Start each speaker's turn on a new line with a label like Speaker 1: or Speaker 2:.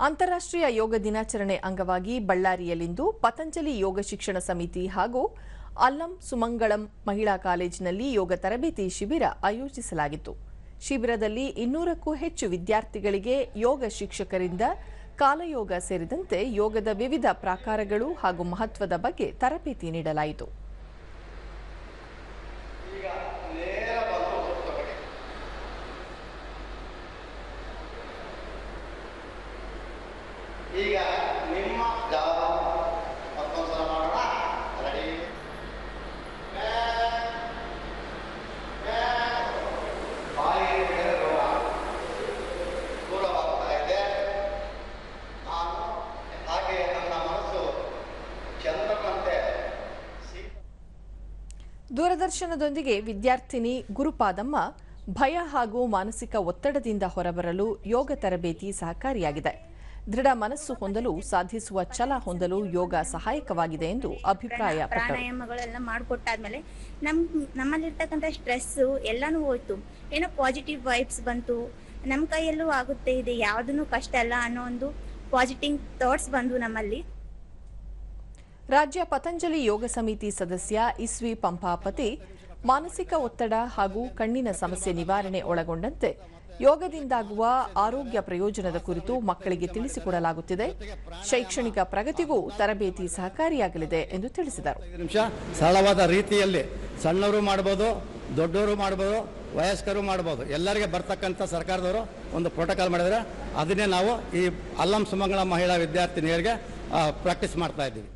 Speaker 1: ಅಂತಾರಾಷ್ಟ್ರೀಯ ಯೋಗ ದಿನಾಚರಣೆ ಅಂಗವಾಗಿ ಬಳ್ಳಾರಿಯಲ್ಲಿಂದು ಪತಂಜಲಿ ಯೋಗ ಶಿಕ್ಷಣ ಸಮಿತಿ ಹಾಗೂ ಅಲ್ಲಂ ಸುಮಂಗಳಂ ಮಹಿಳಾ ಕಾಲೇಜಿನಲ್ಲಿ ಯೋಗ ತರಬೇತಿ ಶಿಬಿರ ಆಯೋಜಿಸಲಾಗಿತ್ತು. ಶಿಬಿರದಲ್ಲಿ ಇನ್ನೂರಕ್ಕೂ ಹೆಚ್ಚು ವಿದ್ಯಾರ್ಥಿಗಳಿಗೆ ಯೋಗ ಶಿಕ್ಷಕರಿಂದ ಕಾಲಯೋಗ ಸೇರಿದಂತೆ ಯೋಗದ ವಿವಿಧ ಪ್ರಾಕಾರಗಳು ಹಾಗೂ ಮಹತ್ವದ ಬಗ್ಗೆ ತರಬೇತಿ ನೀಡಲಾಯಿತು.
Speaker 2: ಈಗ ನಿಮ್ಮ ಜಾಗ ಮತ್ತೊಂದ್ಸಲ ಮಾಡೋಣ. ರೆಡಿ ಬಾಯಿ ದೂರವಾಗ್ತಾ ಇದೆ. ನಾನು ಹಾಗೆ ನನ್ನ ಮನಸ್ಸು ಚಂದ್ರನಂತೆ
Speaker 1: ದೂರದರ್ಶನದೊಂದಿಗೆ ವಿದ್ಯಾರ್ಥಿನಿ ಗುರುಪಾದಮ್ಮ ಭಯ ಹಾಗೂ ಮಾನಸಿಕ ಒತ್ತಡದಿಂದ ಹೊರಬರಲು ಯೋಗ ತರಬೇತಿ ಸಹಕಾರಿಯಾಗಿದೆ. ದೃಢ ಮನಸ್ಸು ಹೊಂದಲು ಸಾಧಿಸುವ ಛಲ ಹೊಂದಲು ಯೋಗ ಸಹಾಯಕವಾಗಿದೆ ಎಂದು ಅಭಿಪ್ರಾಯ
Speaker 3: ಪ್ರಾಣಾಯಾಮಗಳೆಲ್ಲ ಮಾಡಿಕೊಟ್ಟಾದ್ಮೇಲೆ ನಮ್ ನಮ್ಮಲ್ಲಿರ್ತಕ್ಕಂಥ ಸ್ಟ್ರೆಸ್ಸು ಎಲ್ಲಾನು ಹೋಯ್ತು. ಏನೋ ಪಾಸಿಟಿವ್ ವೈಬ್ಸ್ ಬಂತು. ನಮ್ಮ ಕೈಯಲ್ಲೂ ಆಗುತ್ತೆ ಇದೆ ಯಾವುದನ್ನು ಕಷ್ಟ ಅಲ್ಲ ಅನ್ನೋ ಒಂದು ಪಾಸಿಟಿವ್ ಥಾಟ್ಸ್ ಬಂದು ನಮ್ಮಲ್ಲಿ.
Speaker 1: ರಾಜ್ಯ ಪತಂಜಲಿ ಯೋಗ ಸಮಿತಿ ಸದಸ್ಯ ಇಸ್ವಿ ಪಂಪಾಪತಿ ಮಾನಸಿಕ ಒತ್ತಡ ಹಾಗೂ ಕಣ್ಣಿನ ಸಮಸ್ಯೆ ನಿವಾರಣೆ ಒಳಗೊಂಡಂತೆ ಯೋಗದಿಂದಾಗುವ ಆರೋಗ್ಯ ಪ್ರಯೋಜನದ ಕುರಿತು ಮಕ್ಕಳಿಗೆ ತಿಳಿಸಿಕೊಡಲಾಗುತ್ತಿದೆ. ಶೈಕ್ಷಣಿಕ ಪ್ರಗತಿಗೂ ತರಬೇತಿ ಸಹಕಾರಿಯಾಗಲಿದೆ ಎಂದು ತಿಳಿಸಿದರು.
Speaker 4: ಸರಳವಾದ ರೀತಿಯಲ್ಲಿ ಸಣ್ಣವರು ಮಾಡಬಹುದು ದೊಡ್ಡವರು ಮಾಡಬಹುದು ವಯಸ್ಕರು ಮಾಡಬಹುದು ಎಲ್ಲರಿಗೆ ಬರ್ತಕ್ಕಂಥ ಸರ್ಕಾರದವರು ಒಂದು ಪ್ರೋಟೋಕಾಲ್ ಮಾಡಿದರೆ ಅದನ್ನೇ ನಾವು ಈ ಅಲ್ಲಂ ಸುಮಂಗಳ ಮಹಿಳಾ ವಿದ್ಯಾರ್ಥಿನಿಯರಿಗೆ ಪ್ರಾಕ್ಟೀಸ್ ಮಾಡ್ತಾ ಇದ್ದೀವಿ.